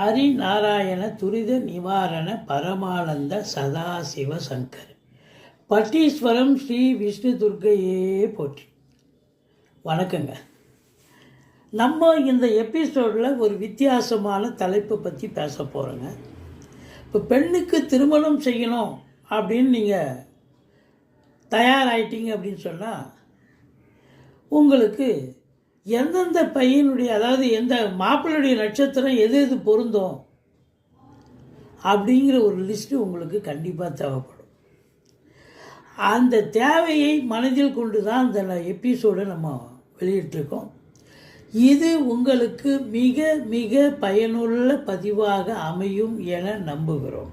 ஹரிநாராயண துரித நிவாரண பரமானந்த சதாசிவ சங்கர். பட்டீஸ்வரம் ஸ்ரீ விஷ்ணு துர்க்கையே போற்றி. வணக்கங்க. நம்ம இந்த எபிசோடில் ஒரு வித்தியாசமான தலைப்பை பற்றி பேச போகிறோங்க இப்போ பெண்ணுக்கு திருமணம் செய்யணும் அப்படின்னு நீங்கள் தயாராகிட்டீங்க அப்படின்னு சொன்னால் உங்களுக்கு எந்தெந்த பையனுடைய அதாவது எந்த மாப்பிள்ளையுடைய நட்சத்திரம் எது எது பொருந்தும் அப்படிங்கிற ஒரு லிஸ்ட்டு உங்களுக்கு கண்டிப்பாக தேவைப்படும். அந்த தேவையை மனதில் கொண்டு தான் அந்த எபிசோடை நம்ம வெளியிட்டிருக்கோம். இது உங்களுக்கு மிக மிக பயனுள்ள பதிவாக அமையும் என நம்புகிறோம்.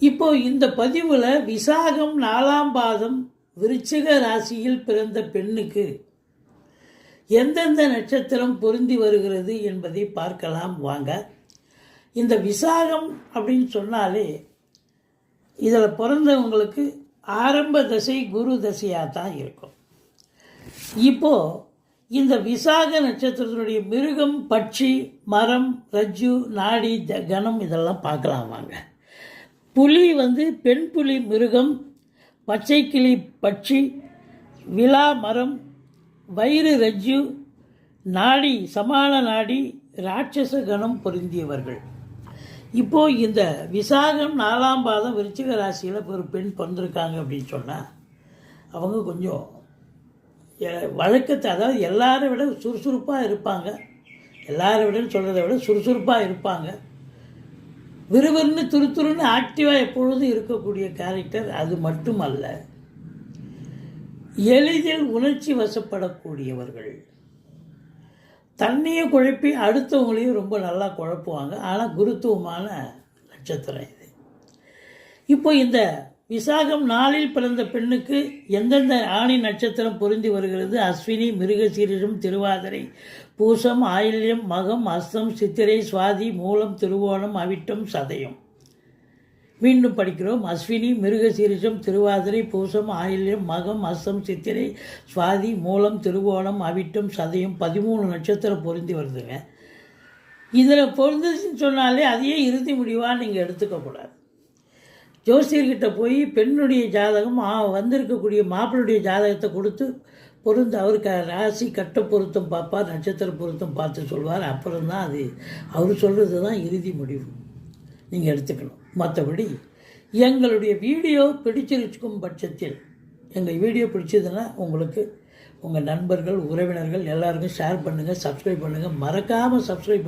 இப்போ இந்த பதிவில் விசாகம் நாலாம் பாதம் விருச்சிக ராசியில் பிறந்த பெண்ணுக்கு எந்தெந்த நட்சத்திரம் பொருந்தி வருகிறது என்பதை பார்க்கலாம் வாங்க. இந்த விசாகம் அப்படின்னு சொன்னாலே இதில் பிறந்தவங்களுக்கு ஆரம்ப தசை குரு தசையாக தான் இருக்கும். இப்போது இந்த விசாக நட்சத்திரத்தினுடைய மிருகம் பட்சி மரம் ரஜ்ஜு நாடி த- கணம் இதெல்லாம் பார்க்கலாம் வாங்க. புலி வந்து பெண் புலி மிருகம் பச்சை கிளி பட்சி விலா மரம் வயிறு ரஜ்ஜு நாடி சமான நாடி ராட்சச கணம் பொருந்தியவர்கள். இப்போ இந்த விசாகம் நாலாம் பாதம் விருச்சிக ராசியில் ஒரு பெண் பிறந்திருக்காங்க அப்படின்னு சொன்னால் அவங்க கொஞ்சம் வழக்கத்தை அதாவது எல்லாரை விட சுறுசுறுப்பாக இருப்பாங்க. எல்லாரை விடன்னு சொல்கிறத விட சுறுசுறுப்பாக இருப்பாங்க. விறுவிறுன்னு துருதுருன்னு ஆக்டிவாக எப்பொழுதும் இருக்கக்கூடிய கேரக்டர் அது மட்டுமல்ல. எளிதில் உணர்ச்சி வசப்படக்கூடியவர்கள். தண்ணியை குழப்பி அடுத்தவங்களையும் ரொம்ப நல்லா குழப்புவாங்க. ஆனால் குருத்துவமான நட்சத்திரம் இது. இப்போ இந்த விசாகம் நாளில் பிறந்த பெண்ணுக்கு எந்தெந்த ஆணி நட்சத்திரம் பொருந்தி வருகிறது? அஸ்வினி மிருகசீரிஷம் திருவாதிரை பூசம் ஆயில்யம் மகம் அஸ்தம் சித்திரை சுவாதி மூலம் திருவோணம் அவிட்டம் சதயம். மீண்டும் படிக்கிறோம். அஸ்வினி மிருகசீரிஷம் திருவாதிரை பூசம் ஆயில்யம் மகம் அஸ்தம் சித்திரை சுவாதி மூலம் திருவோணம் அவிட்டம் சதயம் பதிமூணு நட்சத்திரம் பொருந்தி வருதுங்க. இதில் பொருந்துச்சுன்னு சொன்னாலே அதையே இறுதி முடிவாக நீங்கள் எடுத்துக்கக்கூடாது ஜோசியர்கிட்ட போய் பெண்ணுடைய ஜாதகம் ஆ வந்திருக்கக்கூடிய மாப்பிளுடைய ஜாதகத்தை கொடுத்து பொருந்து அவர் க ராசி கட்ட பொருத்தம் பார்ப்பார் நட்சத்திர பொருத்தம் பார்த்து சொல்வார். அப்புறம் தான் அது அவர் சொல்கிறது தான் இறுதி முடிவு. நீங்கள் எடுத்துக்கணும். மற்றபடி எங்களுடைய வீடியோ பிடிச்சிருக்கும் பட்சத்தில் எங்கள் வீடியோ பிடிச்சதுன்னா உங்களுக்கு உங்கள் நண்பர்கள் உறவினர்கள் எல்லாருக்கும் ஷேர் பண்ணுங்கள் சப்ஸ்கிரைப் பண்ணுங்கள் மறக்காமல் சப்ஸ்கிரைப்